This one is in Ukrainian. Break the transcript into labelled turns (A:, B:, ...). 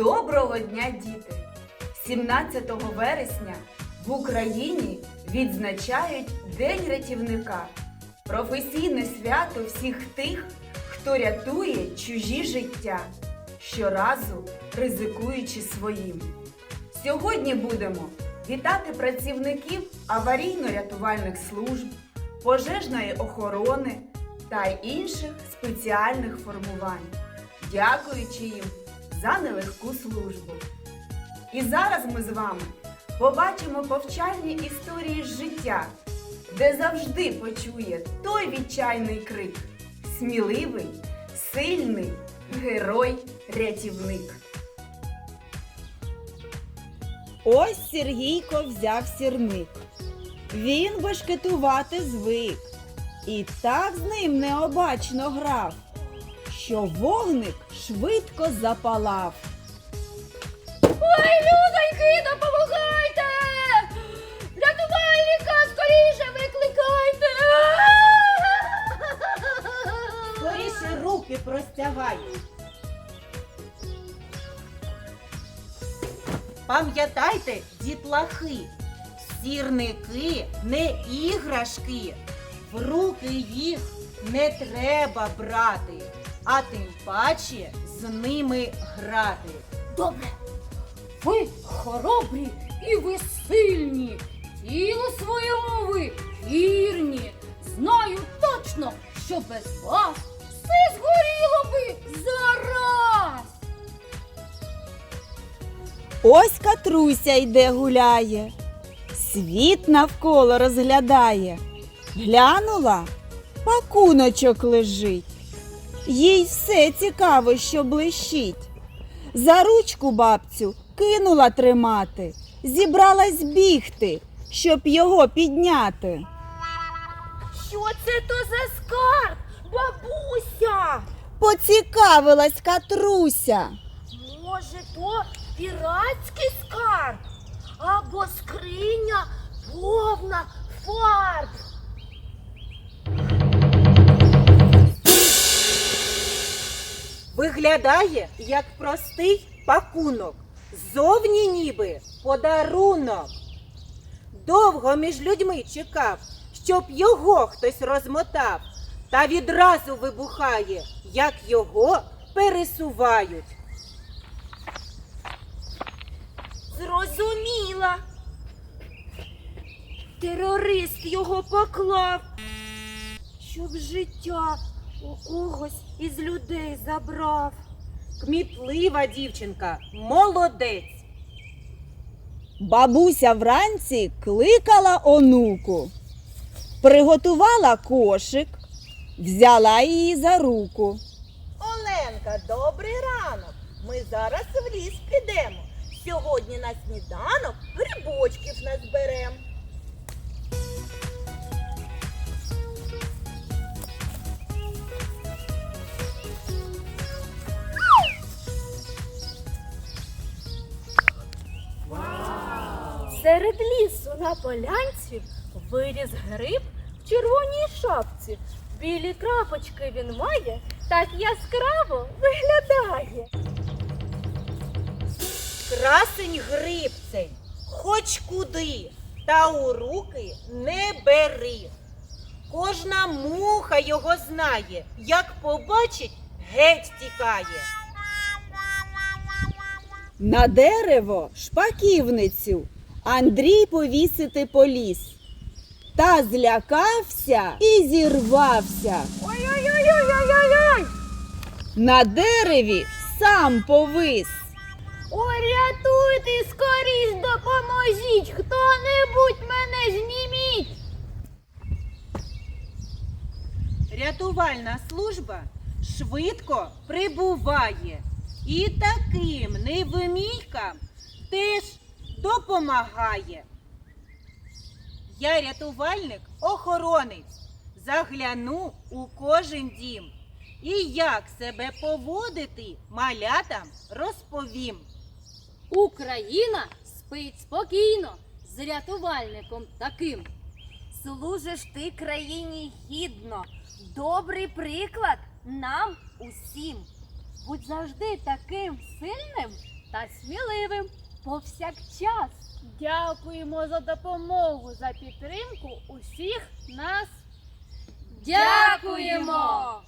A: Доброго дня, діти! 17 вересня в Україні відзначають День рятівника. Професійне свято всіх тих, хто рятує чужі життя, щоразу ризикуючи своїм. Сьогодні будемо вітати працівників аварійно-рятувальних служб, пожежної охорони та інших спеціальних формувань, дякуючи їм за нелегку службу. І зараз ми з вами побачимо повчальні історії з життя, де завжди почує той відчайний крик сміливий, сильний герой-рятівник.
B: Ось Сергійко взяв сірник. Він башкетувати звик. І так з ним необачно грав, що вогник швидко запалав.
C: Ой, людоньки, допомагайте! Рятувальника скоріше викликайте!
B: Скоріше руки простягай. Пам'ятайте, дітлахи, сірники не іграшки. В руки їх не треба брати, а тим паче з ними грати.
C: Добре, ви хоробрі і ви сильні. Тілу своєму ви вірні. Знаю точно, що без вас все згоріло би зараз.
B: Ось Катруся йде гуляє, світ навколо розглядає. Глянула, пакуночок лежить. Їй все цікаво, що блищить. За ручку бабцю кинула тримати, зібралась бігти, щоб його підняти.
C: Що це то за скарб, бабуся?
B: Поцікавилась Катруся.
C: Може, то піратський скарб або скриня повна фарб.
B: Виглядає як простий пакунок. Зовні ніби подарунок. Довго між людьми чекав, щоб його хтось розмотав, та відразу вибухає, як його пересувають.
C: Зрозуміла. Терорист його поклав, щоб життя у когось із людей забрав.
B: Кмітлива дівчинка, молодець. Бабуся вранці кликала онуку, приготувала кошик, взяла її за руку.
D: Оленка, добрий ранок. Ми зараз в ліс підемо. Сьогодні на сніданок грибочків назберем.
C: Серед лісу на полянці виріс гриб в червоній шапці. Білі крапочки він має, так яскраво виглядає.
B: Красень гриб цей, хоч куди, та у руки не бери. Кожна муха його знає, як побачить, геть тікає. На дерево шпаківницю Андрій повісити поліз. Та злякався і зірвався.
C: Ой-ой-ой-ой-ой-ой!
B: На дереві сам повис.
C: Ой, рятуйте, скоріш допоможіть! Хто-небудь мене зніміть!
B: Рятувальна служба швидко прибуває і таким невимійкам теж допомагає. Я рятувальник охоронець, загляну у кожен дім. І як себе поводити малятам розповім.
C: Україна спить спокійно з рятувальником таким.
E: Служиш ти країні гідно, добрий приклад нам усім. Будь завжди таким сильним
C: та сміливим повсякчас. Дякуємо за допомогу, за підтримку усіх нас.
E: Дякуємо!